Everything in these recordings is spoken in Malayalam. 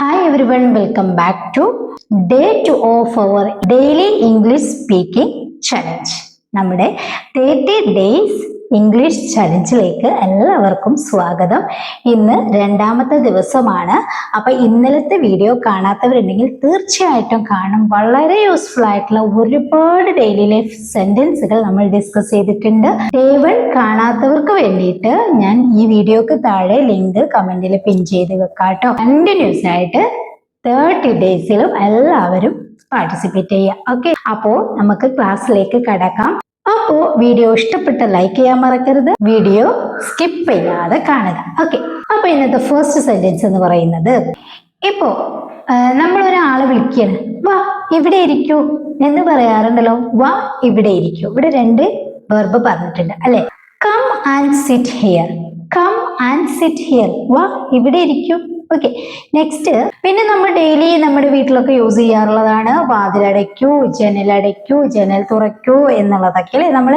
Hi everyone, welcome back to day two of our daily English speaking challenge. നമ്മുടെ തേർട്ടി ഡേയ്സ് ഇംഗ്ലീഷ് ചലഞ്ചിലേക്ക് എല്ലാവർക്കും സ്വാഗതം. ഇന്ന് രണ്ടാമത്തെ ദിവസമാണ്. അപ്പൊ ഇന്നലത്തെ വീഡിയോ കാണാത്തവരുണ്ടെങ്കിൽ തീർച്ചയായിട്ടും കാണും. വളരെ യൂസ്ഫുൾ ആയിട്ടുള്ള ഒരുപാട് ഡെയിലി ലൈഫ് സെന്റൻസുകൾ നമ്മൾ ഡിസ്കസ് ചെയ്തിട്ടുണ്ട്. ദേവൻ കാണാത്തവർക്ക് വേണ്ടിയിട്ട് ഞാൻ ഈ വീഡിയോക്ക് താഴെ ലിങ്ക് കമന്റിൽ പിൻ ചെയ്ത് വെക്കാം കേട്ടോ കണ്ടിന്യൂസ് ആയിട്ട് തേർട്ടി ഡേയ്സിലും എല്ലാവരും പാർട്ടിസിപ്പേറ്റ് ചെയ്യുക. ഓക്കെ അപ്പോ നമുക്ക് ക്ലാസ്സിലേക്ക് കടക്കാം. അപ്പോ വീഡിയോ ഇഷ്ടപ്പെട്ട ലൈക്ക് ചെയ്യാൻ മറക്കരുത്. വീഡിയോ സ്കിപ്പ് ചെയ്യാതെ കാണുക. ഓക്കെ അപ്പൊ ഇന്നത്തെ ഫസ്റ്റ് സെന്റൻസ് എന്ന് പറയുന്നത് ഇപ്പോ നമ്മൾ ഒരാളെ വിളിക്കുകയാണ് വാ ഇവിടെ ഇരിക്കൂ എന്ന് പറയാറുണ്ടല്ലോ. വാ ഇവിടെ ഇരിക്കൂ. ഇവിടെ രണ്ട് വെർബ് പറഞ്ഞിട്ടുണ്ട്. അല്ലെ? Come and sit here come and sit here വാ ഇവിടെ ഇരിക്കൂ. ഓക്കെ നെക്സ്റ്റ് പിന്നെ നമ്മൾ ഡെയിലി നമ്മുടെ വീട്ടിലൊക്കെ യൂസ് ചെയ്യാറുള്ളതാണ് വാതിലടയ്ക്കൂ ജനലടയ്ക്കൂ ജനൽ തുറയ്ക്കൂ എന്നുള്ളതൊക്കെ അല്ലേ? നമ്മൾ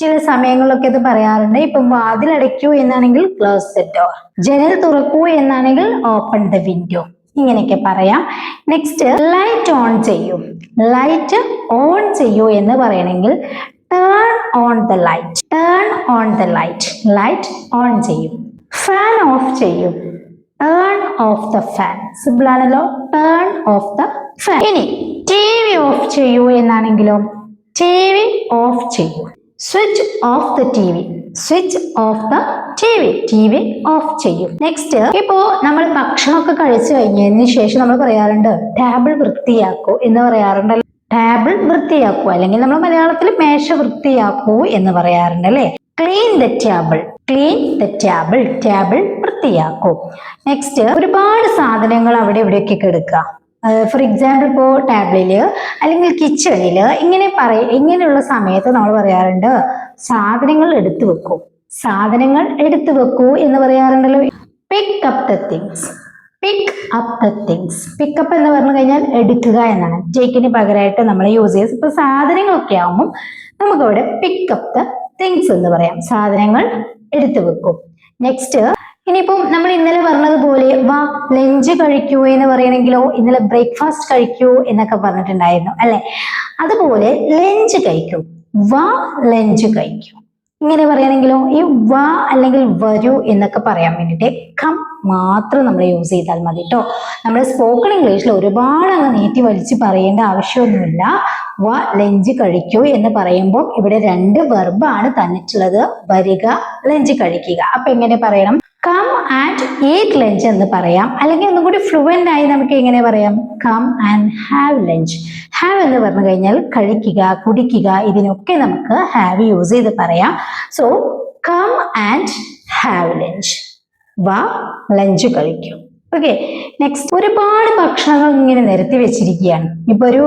ചില സമയങ്ങളിലൊക്കെ ഇത് പറയാറുണ്ട്. ഇപ്പം വാതിലടയ്ക്കൂ എന്നാണെങ്കിൽ ക്ലോസ് ദ ഡോർ ജനൽ തുറക്കൂ എന്നാണെങ്കിൽ ഓപ്പൺ ദ വിൻഡോ ഇങ്ങനെയൊക്കെ പറയാം. നെക്സ്റ്റ് ലൈറ്റ് ഓൺ ചെയ്യൂ ലൈറ്റ് ഓൺ ചെയ്യൂ എന്ന് പറയണമെങ്കിൽ turn on the light turn on the light light on ചെയ്യൂ ഫാൻ ഓഫ് ചെയ്യൂ. Turn off the fan simple ആണല്ലോ. ഏൺ ഓഫ് ദ ഫാൻ ഇനി ടി വി ഓഫ് ചെയ്യൂ എന്നാണെങ്കിലോ? ടി വി ഓഫ് ചെയ്യൂ. Switch off the T V switch off the T V T V off ചെയ്യും. നെക്സ്റ്റ് ഇപ്പോ നമ്മൾ ഭക്ഷണമൊക്കെ കഴിച്ചു കഴിഞ്ഞതിന് ശേഷം നമ്മൾ പറയാറുണ്ട് ടേബിൾ വൃത്തിയാക്കൂ എന്ന് പറയാറുണ്ട് ടേബിൾ വൃത്തിയാക്കൂ. അല്ലെങ്കിൽ നമ്മൾ മലയാളത്തിൽ മേശ വൃത്തിയാക്കൂ എന്ന് പറയാറുണ്ട് അല്ലേ? Clean the table clean the table table വൃത്തിയാക്കും. നെക്സ്റ്റ് ഒരുപാട് സാധനങ്ങൾ അവിടെ ഇവിടെയൊക്കെ കിടക്കുക. ഫോർ എക്സാമ്പിൾ ഇപ്പോൾ ടേബിളിൽ അല്ലെങ്കിൽ കിച്ചണിൽ ഇങ്ങനെ പറയ ഇങ്ങനെയുള്ള സമയത്ത് നമ്മൾ പറയാറുണ്ട് സാധനങ്ങൾ എടുത്തു വെക്കൂ സാധനങ്ങൾ എടുത്തു വെക്കൂ എന്ന് പറയാറുണ്ടല്ലോ. Pick up the things pick up the things pick up എന്ന് പറഞ്ഞു കഴിഞ്ഞാൽ എടുക്കുക എന്നാണ്. ടേക്കിന് പകരമായിട്ട് നമ്മൾ യൂസ് ചെയ്യുക ഇപ്പൊ സാധനങ്ങളൊക്കെ ആകുമ്പോൾ നമുക്കവിടെ പിക്കപ്പ് ദ തിങ്സ് എന്ന് പറയാം. സാധനങ്ങൾ എടുത്തു വെക്കും. നെക്സ്റ്റ് ഇനിയിപ്പം നമ്മൾ ഇന്നലെ പറഞ്ഞതുപോലെ വാ ലഞ്ച് കഴിക്കൂ എന്ന് പറയണെങ്കിലോ ഇന്നലെ ബ്രേക്ക്ഫാസ്റ്റ് കഴിക്കൂ എന്നൊക്കെ പറഞ്ഞിട്ടുണ്ടായിരുന്നു അല്ലെ? അതുപോലെ ലഞ്ച് കഴിക്കൂ വാ ലഞ്ച് കഴിക്കൂ. ഇങ്ങനെ പറയണെങ്കിലോ ഈ വാ അല്ലെങ്കിൽ വരൂ എന്നൊക്കെ പറയാൻ വേണ്ടിയിട്ട് കം മാത്രം നമ്മൾ യൂസ് ചെയ്താൽ മതി കേട്ടോ നമ്മൾ സ്പോക്കൺ ഇംഗ്ലീഷിൽ ഒരുപാട് അങ്ങ് നീട്ടി വലിച്ച് പറയേണ്ട ആവശ്യമൊന്നുമില്ല. വ ലഞ്ച് കഴിക്കൂ എന്ന് പറയുമ്പോൾ ഇവിടെ രണ്ട് വെർബാണ് തന്നിട്ടുള്ളത്. വരിക ലഞ്ച് കഴിക്കുക. അപ്പൊ എങ്ങനെ പറയണം? കം ആൻഡ് ഏറ്റ് ലഞ്ച് എന്ന് പറയാം. അല്ലെങ്കിൽ ഒന്നും കൂടി ഫ്ലുവന്റ് ആയി നമുക്ക് എങ്ങനെ പറയാം? Come and have lunch have എന്ന് പറഞ്ഞു കഴിഞ്ഞാൽ കഴിക്കുക കുടിക്കുക ഇതിനൊക്കെ നമുക്ക് ഹാവ് യൂസ് ചെയ്ത് പറയാം. So come and have lunch വാ ലഞ്ച് കഴിക്കും. ഓക്കെ നെക്സ്റ്റ് ഒരുപാട് ഭക്ഷണങ്ങൾ ഇങ്ങനെ നിരത്തി വെച്ചിരിക്കുകയാണ്. ഇപ്പൊ ഒരു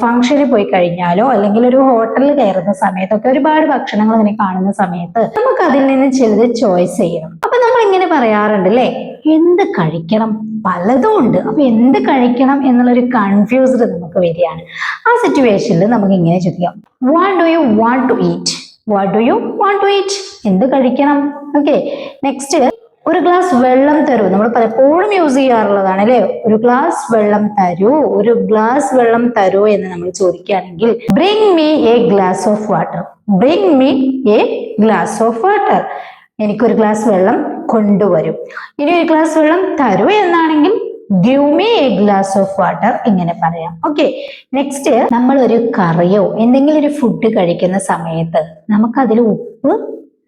ഫംഗ്ഷന് പോയി കഴിഞ്ഞാലോ അല്ലെങ്കിൽ ഒരു ഹോട്ടലിൽ കയറുന്ന സമയത്തൊക്കെ ഒരുപാട് ഭക്ഷണങ്ങൾ ഇങ്ങനെ കാണുന്ന സമയത്ത് നമുക്ക് അതിൽ നിന്ന് ചിലത് ചോയ്സ് ചെയ്യണം. അപ്പൊ നമ്മൾ ഇങ്ങനെ പറയാറുണ്ട് അല്ലേ എന്ത് കഴിക്കണം? പലതും ഉണ്ട്. അപ്പൊ എന്ത് കഴിക്കണം എന്നുള്ളൊരു കൺഫ്യൂസ്ഡ് നമുക്ക് വരികയാണ്. ആ സിറ്റുവേഷനിൽ നമുക്ക് ഇങ്ങനെ ചോദിക്കാം what do you want to eat what do you want to eat എന്ത് കഴിക്കണം? ഓക്കെ നെക്സ്റ്റ് ഒരു ഗ്ലാസ് വെള്ളം തരൂ. നമ്മൾ പലപ്പോഴും യൂസ് ചെയ്യാറുള്ളതാണ് അല്ലെ? ഒരു ഗ്ലാസ് വെള്ളം തരൂ. ഒരു ഗ്ലാസ് വെള്ളം തരൂ എന്ന് നമ്മൾ ചോദിക്കുകയാണെങ്കിൽ bring me a glass of water bring me a glass of water എനിക്കൊരു ഗ്ലാസ് വെള്ളം കൊണ്ടുവരും. ഇനി ഒരു ഗ്ലാസ് വെള്ളം തരൂ എന്നാണെങ്കിൽ give me a glass of water ഇങ്ങനെ പറയാം. ഓക്കെ നെക്സ്റ്റ് നമ്മൾ ഒരു കറിയോ എന്തെങ്കിലും ഒരു ഫുഡ് കഴിക്കുന്ന സമയത്ത് നമുക്കതിൽ ഉപ്പ്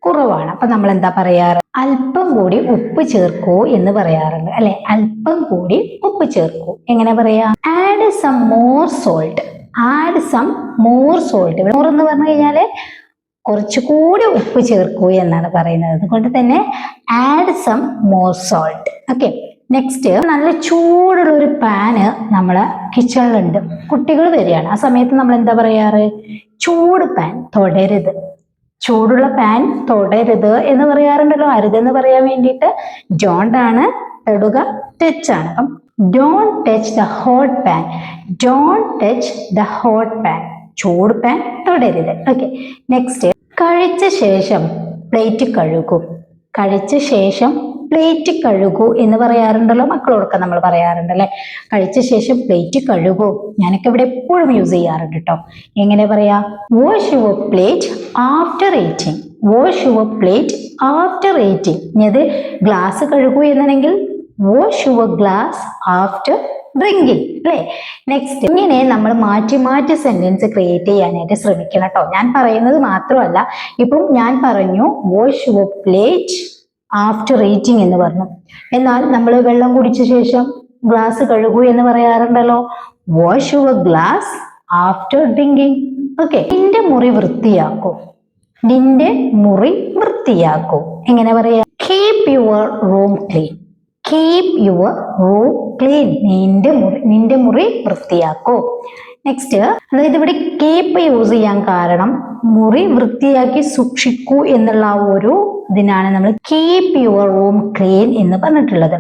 കുറവാണ്. അപ്പൊ നമ്മൾ എന്താ പറയാറ്? അല്പം കൂടി ഉപ്പ് ചേർക്കൂ എന്ന് പറയാറുണ്ട്. അല്ലെ? അല്പം കൂടി ഉപ്പ് ചേർക്കൂ. എങ്ങനെ പറയാ? Add some more salt add some more salt more എന്ന് പറഞ്ഞു കഴിഞ്ഞാൽ കുറച്ചുകൂടി ഉപ്പ് ചേർക്കൂ എന്നാണ് പറയുന്നത്. അതുകൊണ്ട് തന്നെ add some more salt okay next നല്ല ചൂടുള്ള ഒരു പാന് നമ്മളെ കിച്ചണിലുണ്ട് കുട്ടികൾ വരികയാണ്. ആ സമയത്ത് നമ്മൾ എന്താ പറയാറ്? ചൂട് പാൻ തൊടരുത്. ചൂടുള്ള പാൻ തൊടരുത് എന്ന് പറയാറുണ്ടല്ലോ. അരുതെന്ന് പറയാൻ വേണ്ടിയിട്ട് ഡോണ്ട് ആണ് തൊടുക ടച്ച് ആണ്. അപ്പം don't touch the hot pan don't touch the hot pan ചൂട് പാൻ തൊടരുത്. ഓക്കെ നെക്സ്റ്റ് കഴിച്ച ശേഷം പ്ലേറ്റ് കഴുകും. കഴിച്ച ശേഷം പ്ലേറ്റ് കഴുകൂ എന്ന് പറയാറുണ്ടല്ലോ. മക്കളോടൊക്കെ നമ്മൾ പറയാറുണ്ടല്ലേ കഴിച്ച ശേഷം പ്ലേറ്റ് കഴുകൂ. ഞാനൊക്കെ ഇവിടെ എപ്പോഴും യൂസ് ചെയ്യാറുണ്ട് കേട്ടോ എങ്ങനെ പറയാ? Wash your plate after eating wash your plate after eating അത് ഗ്ലാസ് കഴുകൂ എന്നാണെങ്കിൽ wash your glass after drinking അല്ലേ? നെക്സ്റ്റ് ഇങ്ങനെ നമ്മൾ മാറ്റി മാറ്റി സെന്റൻസ് ക്രിയേറ്റ് ചെയ്യാനായിട്ട് ശ്രമിക്കണം കേട്ടോ. ഞാൻ പറയുന്നത് മാത്രമല്ല ഇപ്പം ഞാൻ പറഞ്ഞു wash your plate after eating എന്ന് പറഞ്ഞു. എന്നാൽ നമ്മൾ വെള്ളം കുടിച്ച ശേഷം ഗ്ലാസ് കഴുകൂ എന്ന് പറയാറുണ്ടല്ലോ. Wash your glass after drinking okay നിന്റെ മുറി വൃത്തിയാക്കൂ. നിന്റെ മുറി വൃത്തിയാക്കൂ. എങ്ങനെ പറയാ? Keep your room clean keep your room clean നിന്റെ മുറി നിന്റെ മുറി വൃത്തിയാക്കൂ. നെക്സ്റ്റ് അതായത് ഇവിടെ കീപ്പ് യൂസ് ചെയ്യാൻ കാരണം മുറി വൃത്തിയാക്കി സൂക്ഷിക്കൂ എന്നുള്ള ഒരു ഇതിനാണ് നമ്മൾ കീപ് യുവർ റൂം ക്ലീൻ എന്ന് പറഞ്ഞിട്ടുള്ളത്.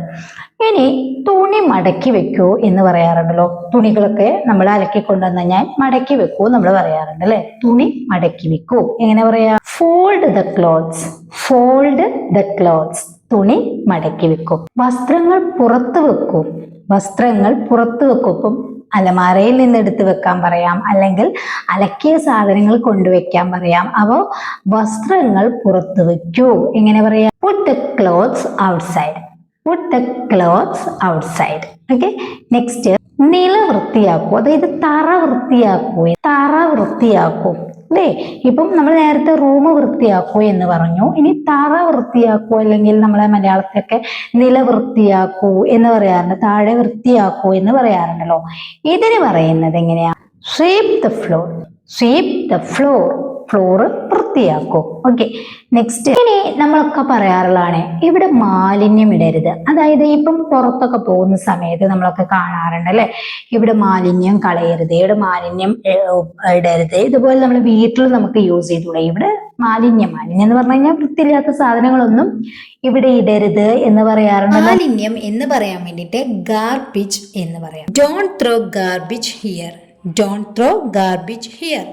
ഇനി തുണി മടക്കി വെക്കൂ എന്ന് പറയാറുണ്ടല്ലോ. തുണികളൊക്കെ നമ്മൾ അലക്കി കൊണ്ടുവന്ന് ഞാൻ മടക്കി വെക്കൂ നമ്മൾ പറയാറുണ്ട് അല്ലെ? തുണി മടക്കി വെക്കൂ. എങ്ങനെ പറയാ? Fold the clothes fold the clothes തുണി മടക്കി വെക്കും. വസ്ത്രങ്ങൾ പുറത്ത് വെക്കും. വസ്ത്രങ്ങൾ പുറത്ത് വെക്കും. ഇപ്പം അലമാരയിൽ നിന്ന് എടുത്ത് വെക്കാൻ പറയാം. അല്ലെങ്കിൽ അലക്കിയ സാധനങ്ങൾ കൊണ്ടുവയ്ക്കാൻ പറയാം. അപ്പോൾ വസ്ത്രങ്ങൾ പുറത്ത് വെക്കൂ. ഇങ്ങനെ പറയാം? Put the clothes outside put the clothes outside okay next നില വൃത്തിയാക്കൂ. അതായത് തറ വൃത്തിയാക്കൂ. തറ വൃത്തിയാക്കൂ. അല്ലേ? ഇപ്പം നമ്മൾ നേരത്തെ റൂം വൃത്തിയാക്കൂ എന്ന് പറഞ്ഞു. ഇനി തറ വൃത്തിയാക്കൂ അല്ലെങ്കിൽ നമ്മളെ മലയാളത്തിലൊക്കെ നില വൃത്തിയാക്കൂ എന്ന് പറയാറുണ്ട് താഴെ വൃത്തിയാക്കൂ എന്ന് പറയാറുണ്ടല്ലോ. ഇതിന് പറയുന്നത് എങ്ങനെയാ? Sweep the floor sweep the floor floor വൃത്തിയാക്കും. ഓക്കെ നെക്സ്റ്റ് ഇനി നമ്മളൊക്കെ പറയാറുള്ളതാണ് ഇവിടെ മാലിന്യം ഇടരുത്. അതായത് ഇപ്പം പുറത്തൊക്കെ പോകുന്ന സമയത്ത് നമ്മളൊക്കെ കാണാറുണ്ട് അല്ലെ? ഇവിടെ മാലിന്യം കളയരുത് ഇവിടെ മാലിന്യം ഇടരുത്. ഇതുപോലെ നമ്മൾ വീട്ടിൽ നമുക്ക് യൂസ് ചെയ്തുകൂടെ? ഇവിടെ മാലിന്യം മാലിന്യം എന്ന് പറഞ്ഞു കഴിഞ്ഞാൽ വൃത്തിയില്ലാത്ത സാധനങ്ങളൊന്നും ഇവിടെ ഇടരുത് എന്ന് പറയാറുണ്ട്. മാലിന്യം എന്ന് പറയാൻ വേണ്ടിയിട്ട് ഗാർബിജ് എന്ന് പറയാം. Don't throw garbage here don't throw garbage here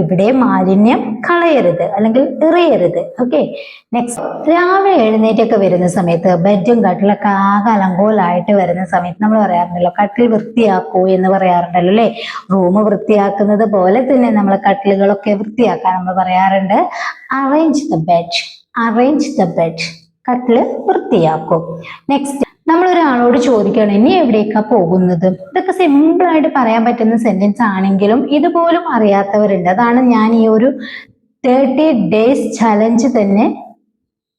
ഇവിടെ മാലിന്യം കളയരുത് അല്ലെങ്കിൽ എറിയരുത്. ഓക്കെ നെക്സ്റ്റ് രാവിലെ എഴുന്നേറ്റൊക്കെ വരുന്ന സമയത്ത് ബെഡും കട്ടിലൊക്കെ ആകെ അലങ്കോലായിട്ട് വരുന്ന സമയത്ത് നമ്മൾ പറയാറുണ്ടല്ലോ കട്ടിൽ വൃത്തിയാക്കൂ എന്ന് പറയാറുണ്ടല്ലോ അല്ലേ? റൂം വൃത്തിയാക്കുന്നത് പോലെ തന്നെ നമ്മൾ കട്ടിലുകളൊക്കെ വൃത്തിയാക്കാൻ നമ്മൾ പറയാറുണ്ട്. Arrange the bed arrange the bed കട്ടിൽ വൃത്തിയാക്കും. നെക്സ്റ്റ് നമ്മൾ ഒരാളോട് ചോദിക്കുകയാണ് ഇനി എവിടേക്കാ പോകുന്നത്? ഇതൊക്കെ സിമ്പിൾ ആയിട്ട് പറയാൻ പറ്റുന്ന സെന്റൻസ് ആണെങ്കിലും ഇതുപോലും അറിയാത്തവരുണ്ട്. അതാണ് ഞാൻ ഈ ഒരു തേർട്ടി ഡേയ്സ് ചലഞ്ച് തന്നെ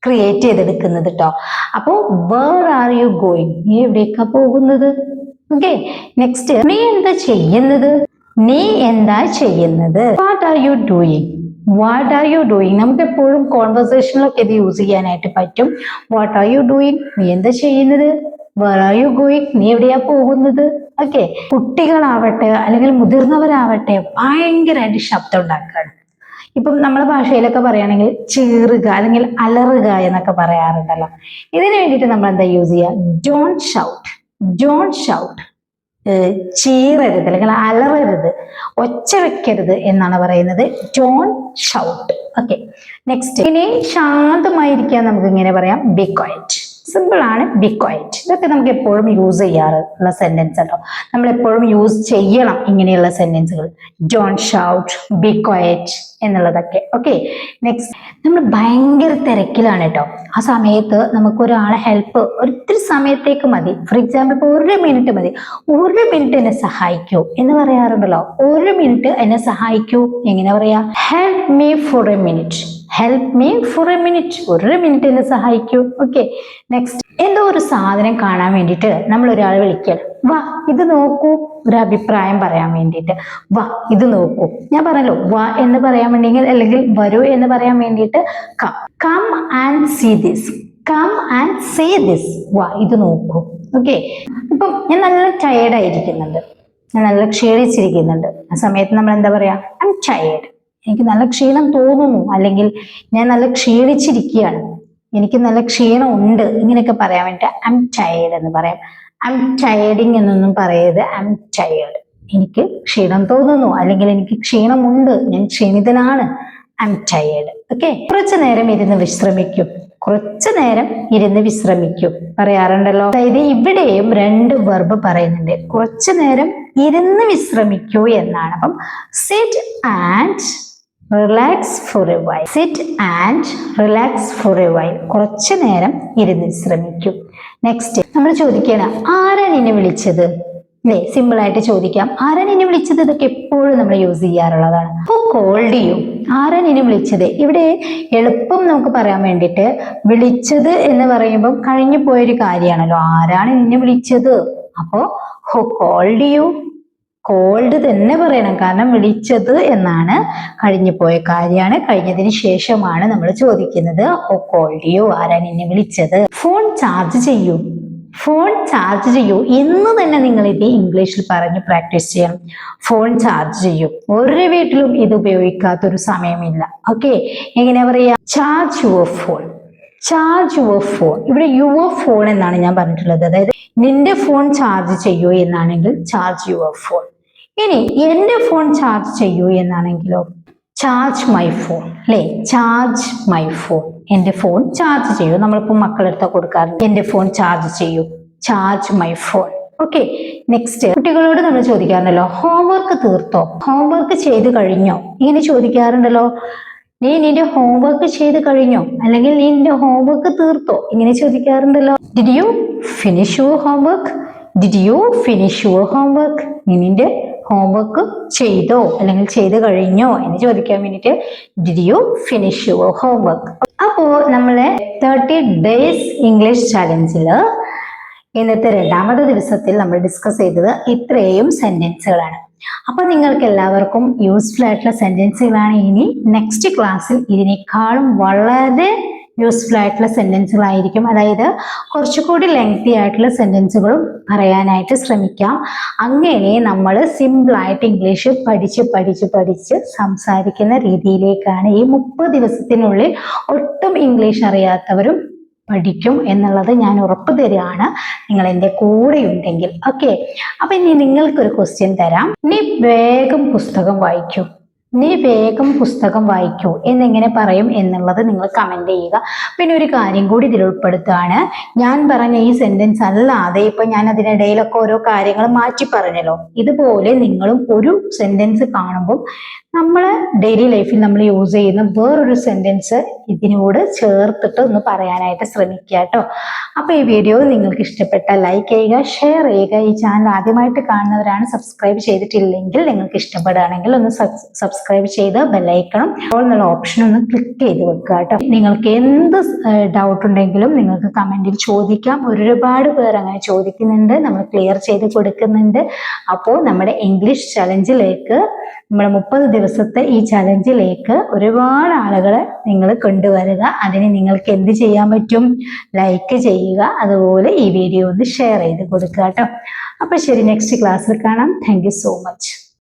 ക്രിയേറ്റ് ചെയ്തെടുക്കുന്നത് കേട്ടോ അപ്പോ വേർ ആർ യു ഗോയിങ് നീ എവിടേക്കാ പോകുന്നത്? ഓക്കെ നെക്സ്റ്റ് നീ എന്താ ചെയ്യുന്നത്? നീ എന്താ ചെയ്യുന്നത്? What are you doing what are you doing നമുക്ക് എപ്പോഴും കോൺവെർസേഷനിലൊക്കെ ഇത് യൂസ് ചെയ്യാനായിട്ട് പറ്റും. വാട്ട് ആർ യു ഡൂയിങ് നീ എന്താ ചെയ്യുന്നത്? വേർ ആർ യു ഗോയിങ് നീ എവിടെയാ പോകുന്നത്? ഓക്കെ കുട്ടികളാവട്ടെ അല്ലെങ്കിൽ മുതിർന്നവരാവട്ടെ ഭയങ്കരമായിട്ട് ശബ്ദം ഉണ്ടാക്കുകയാണ് ഇപ്പം നമ്മളെ ഭാഷയിലൊക്കെ പറയുകയാണെങ്കിൽ ചീറുക അല്ലെങ്കിൽ അലറുക എന്നൊക്കെ പറയാറുണ്ടല്ലോ. ഇതിന് വേണ്ടിയിട്ട് നമ്മൾ എന്താ യൂസ് ചെയ്യുക ഡോൺ ഷൗട്ട് ഡോൺ ഷൗട്ട് ചീറരുത് അല്ലെങ്കിൽ അലറരുത്. ഒച്ച വെക്കരുത് എന്നാണ് പറയുന്നത്. ഡോൺ ഷൗട്ട് ഓക്കെ നെക്സ്റ്റ് ഇനി ശാന്തമായിരിക്കാൻ നമുക്ക് ഇങ്ങനെ പറയാം. ബി ക്വയറ്റ് സിമ്പിൾ ആണ്. ബി ക്വയറ്റ് ഇതൊക്കെ നമുക്ക് എപ്പോഴും യൂസ് ചെയ്യാറുള്ള സെന്റൻസ് കേട്ടോ. നമ്മൾ എപ്പോഴും യൂസ് ചെയ്യണം ഇങ്ങനെയുള്ള സെന്റൻസുകൾ ഡോൺ ഷൗട്ട് ബി ക്വയറ്റ് എന്നുള്ളതൊക്കെ. ഓക്കെ നെക്സ്റ്റ് നമ്മൾ ഭയങ്കര തിരക്കിലാണ് കേട്ടോ ആ സമയത്ത് നമുക്ക് ഒരാളെ ഹെൽപ്പ് ഒരിത്തിരി സമയത്തേക്ക് മതി. ഫോർ എക്സാമ്പിൾ ഇപ്പോൾ ഒരു മിനിറ്റ് മതി. ഒരു മിനിറ്റ് എന്നെ സഹായിക്കൂ എന്ന് പറയാറുണ്ടല്ലോ. ഒരു മിനിറ്റ് എന്നെ സഹായിക്കൂ. എങ്ങനെ പറയാ? Help me for a minute help me for a minute ഒരു മിനിറ്റ് എന്നെ സഹായിക്കൂ. ഓക്കെ നെക്സ്റ്റ് എന്തോ ഒരു സാധനം കാണാൻ വേണ്ടിയിട്ട് നമ്മൾ ഒരാളെ വിളിക്കണം വാ ഇത് നോക്കൂ. ഒരു അഭിപ്രായം പറയാൻ വേണ്ടിയിട്ട്. വാ ഇത് നോക്കൂ. ഞാൻ പറഞ്ഞല്ലോ വാ എന്ന് പറയാൻ വേണ്ടിയെങ്കിൽ അല്ലെങ്കിൽ വരൂ എന്ന് പറയാൻ വേണ്ടിയിട്ട് come come and see this come and say this വാ ഇത് നോക്കൂ. ഓക്കെ ഇപ്പം ഞാൻ നല്ല ടയേർഡ് ആയിരിക്കുന്നുണ്ട്. ഞാൻ നല്ല ക്ഷീണിച്ചിരിക്കുന്നുണ്ട്. ആ സമയത്ത് നമ്മൾ എന്താ പറയാ? ഐ എം ടയേർഡ് എനിക്ക് നല്ല ക്ഷീണം തോന്നുന്നു. അല്ലെങ്കിൽ ഞാൻ നല്ല ക്ഷീണിച്ചിരിക്കുകയാണ്. എനിക്ക് നല്ല ക്ഷീണം ഉണ്ട് ഇങ്ങനെയൊക്കെ പറയാൻ വേണ്ടി ഐ എം ടയേർഡ് എന്ന് പറയാം. ഐ ടയേർഡിങ് എന്നൊന്നും പറയരുത്. ഐ ടയേർഡ് എനിക്ക് ക്ഷീണം തോന്നുന്നു. അല്ലെങ്കിൽ എനിക്ക് ക്ഷീണമുണ്ട്. ഞാൻ ക്ഷീണിതനാണ്. ഐ എം ടയേർഡ് ഓക്കെ കുറച്ചു നേരം ഇരുന്ന് വിശ്രമിക്കും. കുറച്ചു നേരം ഇരുന്ന് വിശ്രമിക്കും. പറയാറുണ്ടല്ലോ. അതായത് ഇവിടെയും രണ്ട് വെർബ് പറയുന്നുണ്ട്. കുറച്ചു നേരം ഇരുന്ന് വിശ്രമിക്കൂ എന്നാണ്. അപ്പം sit and relax for a while sit and relax for a while കുറച്ചു നേരം ഇരുന്ന് വിശ്രമിക്കൂ. നെക്സ്റ്റ് നമ്മൾ ചോദിക്കണം ആരാ നിന്നെ വിളിച്ചത്? അല്ലേ സിമ്പിൾ ആയിട്ട് ചോദിക്കാം ആരാ നിന്നെ വിളിച്ചത്? ഇതൊക്കെ എപ്പോഴും നമ്മൾ യൂസ് ചെയ്യാറുള്ളതാണ്. ഹു കോൾഡ് യു ആരാ നിന്നെ വിളിച്ചത്? ഇവിടെ എളുപ്പം നമുക്ക് പറയാൻ വേണ്ടിയിട്ട് വിളിച്ചത് എന്ന് പറയുമ്പോൾ കഴിഞ്ഞു പോയൊരു കാര്യമാണല്ലോ ആരാണ് നിന്നെ വിളിച്ചത്? അപ്പോൾ ഹു കോൾഡ് യു കോൾഡ് തന്നെ പറയണം. കാരണം വിളിച്ചത് എന്നാണ് കഴിഞ്ഞു പോയ കാര്യമാണ്. കഴിഞ്ഞതിന് ശേഷമാണ് നമ്മൾ ചോദിക്കുന്നത് ഓ കോൾഡ് യു ആരാണ് എന്നെ വിളിച്ചത്? ഫോൺ ചാർജ് ചെയ്യൂ. ഫോൺ ചാർജ് ചെയ്യൂ. എന്ന് തന്നെ നിങ്ങൾ ഇത് ഇംഗ്ലീഷിൽ പറഞ്ഞ് പ്രാക്ടീസ് ചെയ്യണം. ഫോൺ ചാർജ് ചെയ്യൂ. ഒരു വീട്ടിലും ഇത് ഉപയോഗിക്കാത്തൊരു സമയമില്ല. ഓക്കെ എങ്ങനെയാ പറയാ? Charge your phone charge your phone ഇവിടെ യുവർ ഫോൺ എന്നാണ് ഞാൻ പറഞ്ഞിട്ടുള്ളത്. അതായത് നിന്റെ ഫോൺ ചാർജ് ചെയ്യൂ എന്നാണെങ്കിൽ ചാർജ് യുവർ ഫോൺ ഇനി എന്റെ ഫോൺ ചാർജ് ചെയ്യൂ എന്നാണെങ്കിലോ? ചാർജ് മൈ ഫോൺ അല്ലേ? ചാർജ് മൈ ഫോൺ എന്റെ ഫോൺ ചാർജ് ചെയ്യൂ. നമ്മളിപ്പോൾ മക്കളെടുത്ത കൊടുക്കാറുണ്ട് എന്റെ ഫോൺ ചാർജ് ചെയ്യൂ. Charge my phone okay next കുട്ടികളോട് നമ്മൾ ചോദിക്കാറുണ്ടല്ലോ ഹോംവർക്ക് തീർത്തോ? ഹോംവർക്ക് ചെയ്ത് കഴിഞ്ഞോ? ഇങ്ങനെ ചോദിക്കാറുണ്ടല്ലോ നീ നിന്റെ ഹോംവർക്ക് ചെയ്ത് കഴിഞ്ഞോ? അല്ലെങ്കിൽ നീ നിന്റെ ഹോംവർക്ക് തീർത്തോ? ഇങ്ങനെ ചോദിക്കാറുണ്ടല്ലോ did you finish your homework did you finish your homework നീ നിന്റെ ഹോംവർക്ക് ചെയ്തോ അല്ലെങ്കിൽ ചെയ്ത് കഴിഞ്ഞോ എന്ന് ചോദിക്കാൻ വേണ്ടിയിട്ട് did you finish your homework അപ്പോൾ നമ്മളെ തേർട്ടി ഡേയ്സ് ഇംഗ്ലീഷ് ചലഞ്ചിൽ ഇന്നത്തെ രണ്ടാമത്തെ ദിവസത്തിൽ നമ്മൾ ഡിസ്കസ് ചെയ്തത് ഇത്രയും സെന്റൻസുകളാണ് അപ്പൊ നിങ്ങൾക്ക് എല്ലാവർക്കും യൂസ്ഫുൾ ആയിട്ടുള്ള സെന്റൻസുകളാണ് ഇനി നെക്സ്റ്റ് ക്ലാസ്സിൽ ഇതിനേക്കാളും വളരെ യൂസ്ഫുൾ ആയിട്ടുള്ള സെന്റൻസുകളായിരിക്കും അതായത് കുറച്ചുകൂടി ലെങ്തി ആയിട്ടുള്ള സെന്റൻസുകളും പറയാനായിട്ട് ശ്രമിക്കാം. അങ്ങനെ നമ്മൾ സിമ്പിളായിട്ട് ഇംഗ്ലീഷ് പഠിച്ച് പഠിച്ച് പഠിച്ച് സംസാരിക്കുന്ന രീതിയിലേക്കാണ് ഈ മുപ്പത് ദിവസത്തിനുള്ളിൽ ഒട്ടും ഇംഗ്ലീഷ് അറിയാത്തവരും പഠിക്കും എന്നുള്ളത് ഞാൻ ഉറപ്പ് തരികയാണ്. നിങ്ങൾ എന്റെ കൂടെ ഉണ്ടെങ്കിൽ. ഓക്കെ അപ്പൊ ഇനി നിങ്ങൾക്കൊരു ക്വസ്റ്റ്യൻ തരാം. ഇനി വേഗം പുസ്തകം വായിക്കൂ. നീ വേഗം പുസ്തകം വായിക്കൂ എന്നെങ്ങനെ പറയും എന്നുള്ളത് നിങ്ങൾ കമന്റ് ചെയ്യുക. പിന്നെ ഒരു കാര്യം കൂടി ഇതിൽ ഉൾപ്പെടുത്തുകയാണ്. ഞാൻ പറഞ്ഞ ഈ സെന്റൻസ് അല്ലാതെ ഇപ്പൊ ഞാൻ അതിനിടയിലൊക്കെ ഓരോ കാര്യങ്ങൾ മാറ്റി പറഞ്ഞല്ലോ. ഇതുപോലെ നിങ്ങളും ഒരു സെന്റൻസ് കാണുമ്പോൾ നമ്മളെ ഡെയിലി ലൈഫിൽ നമ്മൾ യൂസ് ചെയ്യുന്ന വേറൊരു സെന്റൻസ് ഇതിനോട് ചേർത്തിട്ട് ഒന്ന് പറയാനായിട്ട് ശ്രമിക്കുക കേട്ടോ. അപ്പോൾ ഈ വീഡിയോ നിങ്ങൾക്ക് ഇഷ്ടപ്പെട്ട ലൈക്ക് ചെയ്യുക ഷെയർ ചെയ്യുക. ഈ ചാനൽ ആദ്യമായിട്ട് കാണുന്നവരാണ് സബ്സ്ക്രൈബ് ചെയ്തിട്ടില്ലെങ്കിൽ നിങ്ങൾക്ക് ഇഷ്ടപ്പെടുകയാണെങ്കിൽ ഒന്ന് സബ്സ്ക്രൈബ് ചെയ്ത് ബെല്ലൈക്കണം അപ്പോൾ എന്നുള്ള ഓപ്ഷൻ ഒന്ന് ക്ലിക്ക് ചെയ്ത് വെക്കുക കേട്ടോ. നിങ്ങൾക്ക് എന്ത് ഡൗട്ട് ഉണ്ടെങ്കിലും നിങ്ങൾക്ക് കമന്റിൽ ചോദിക്കാം. ഒരുപാട് പേർ അങ്ങനെ ചോദിക്കുന്നുണ്ട് നമ്മൾ ക്ലിയർ ചെയ്ത് കൊടുക്കുന്നുണ്ട്. അപ്പോൾ നമ്മുടെ ഇംഗ്ലീഷ് ചലഞ്ചിലേക്ക് നമ്മുടെ മുപ്പത് ദിവസത്തെ ഈ ചലഞ്ചിലേക്ക് ഒരുപാട് ആളുകളെ നിങ്ങൾ കൊണ്ടുവരിക. അതിന് നിങ്ങൾക്ക് എന്ത് ചെയ്യാൻ പറ്റും? ലൈക്ക് ചെയ്യുക. അതുപോലെ ഈ വീഡിയോ ഒന്ന് ഷെയർ ചെയ്ത് കൊടുക്കുക കേട്ടോ. അപ്പൊ ശരി നെക്സ്റ്റ് ക്ലാസ്സിൽ കാണാം. Thank so much